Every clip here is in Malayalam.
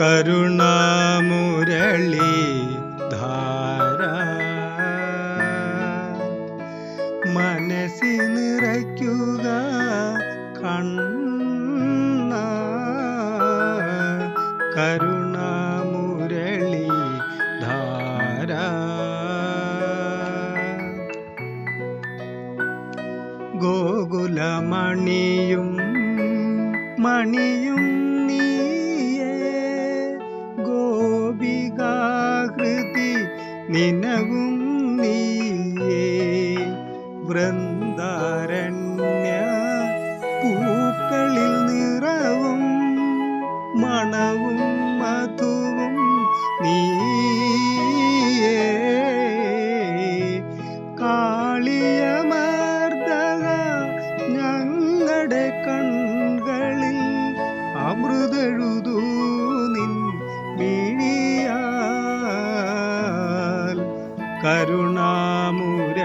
കരുണാമുരളി ധാര. മനസ്സി നിറയ്ക്കുക കണ്ണ. കരുണാമുരളി ധാര. ഗോകുലമണിയും മണിയും നിനവും നീയേ. വൃന്ദാരണ്യ പൂക്കളിൽ നിറവും മണവും മധുവും നീയേ കരുണാമുരളി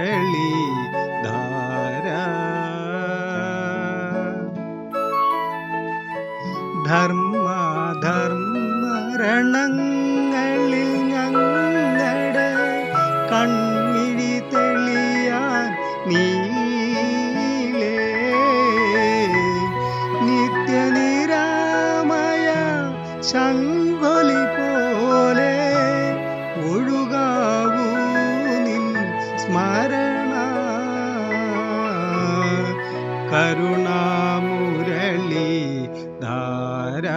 ധാര. ധർമ്മധർമ്മരണങ്ങളിൽ ഞങ്ങളുടെ കൺമിഴി തെളിയാൻ നീ നിത്യനിരാമയ ശങ്കൊലി പോലെ കരുണാമുരളി ധാര.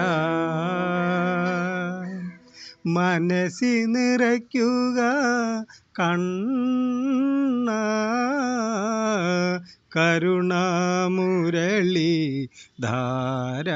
മനസ്സി നിറയ്ക്കുക കണ്ണ. കരുണാമുരളി ധാര.